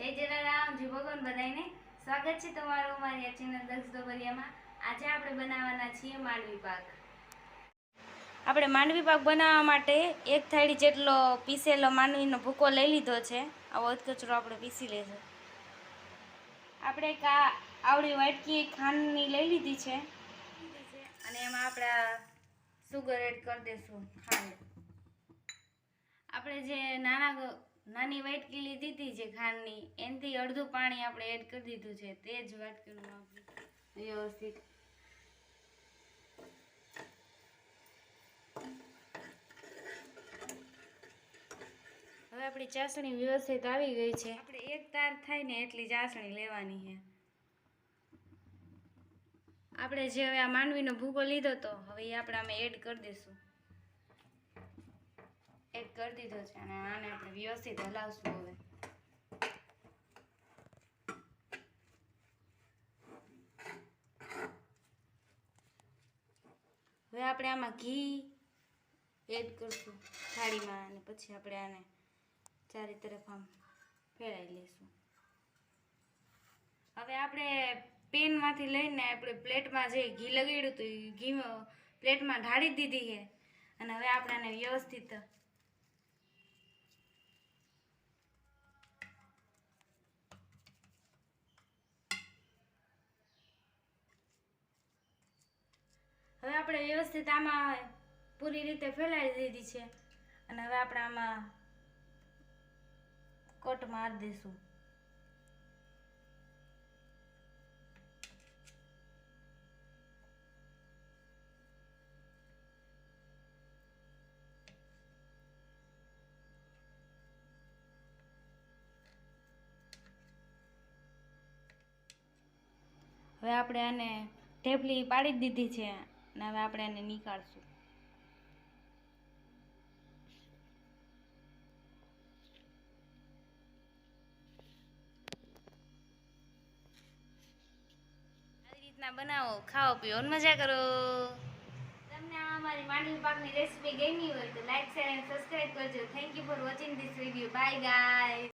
જય જલારામ, જય ભગવાન બધાને સ્વાગત છે તમારું અમારી આ ચેનલ દક્ષ દોબરિયામાં આજે આપણે બનાવવાના છીએ માંડવી પાક. આપણે માંડવી પાક બનાવવા માટે એક થાળી જેટલો પીસેલો માંડવીનો ભૂકો લઈ લીધો છે. આવો કચરો આપણે પીસી લેશું આપણે એક આવડી વાટકી ખાંડની લઈ લીધી છે. અને એમાં આપણે સુગર એડ કરી દઈશું ખાંડ. આપણે જે નાના નાની વાટકી લીધી હતી જે ખાંડની, એનાથી અડધું પાણી આપણે એડ કરી દીધું છે. તે જ વાટકીનું આપણે વ્યવસ્થિત. હવે આપણી ચાસણી વ્યવસ્થિત આવી ગઈ છે. આપણે એક તાર થાય ને એટલી ચાસણી લેવાની છે. આપણે જે હવે આ માંડવીનો ભૂકો લીધો તો હવે એ આપણે આમાં એડ કરી દઈશું. કરી દીધો છે અને આને આપણે વ્યવસ્થિત હલાવશું હવે. હવે આપણે આમાં ઘી એડ કરશું થાળીમાં અને પછી આપણે આને ચારે તરફ આમ ફેરાઈ લઈશું. હવે આપણે પેનમાંથી લઈને આપણે પ્લેટમાં જે ઘી લગાડ્યું હતું એ ઘી પ્લેટમાં ઢાળી દીધી છે. અને હવે આપણે આને વ્યવસ્થિત હવે આપણે વ્યવસ્થિત આમાં પૂરી રીતે ફેલાવી દીધી છે. અને હવે આપણે આમાં કટ મારી દઈશું હવે આપણે આને ઢેફલી પાડી દીધી છે. અને હવે આપણે એને નીકાળશું. આવી રીતના બનાવો ખાઓ પીઓ અને મજા કરો. તમને આ અમારી માંડવી પાકની રેસીપી ગમી હોય તો લાઈક શેર એન્ડ સબસ્ક્રાઈબ કરજો. Thank you for watching this video bye guy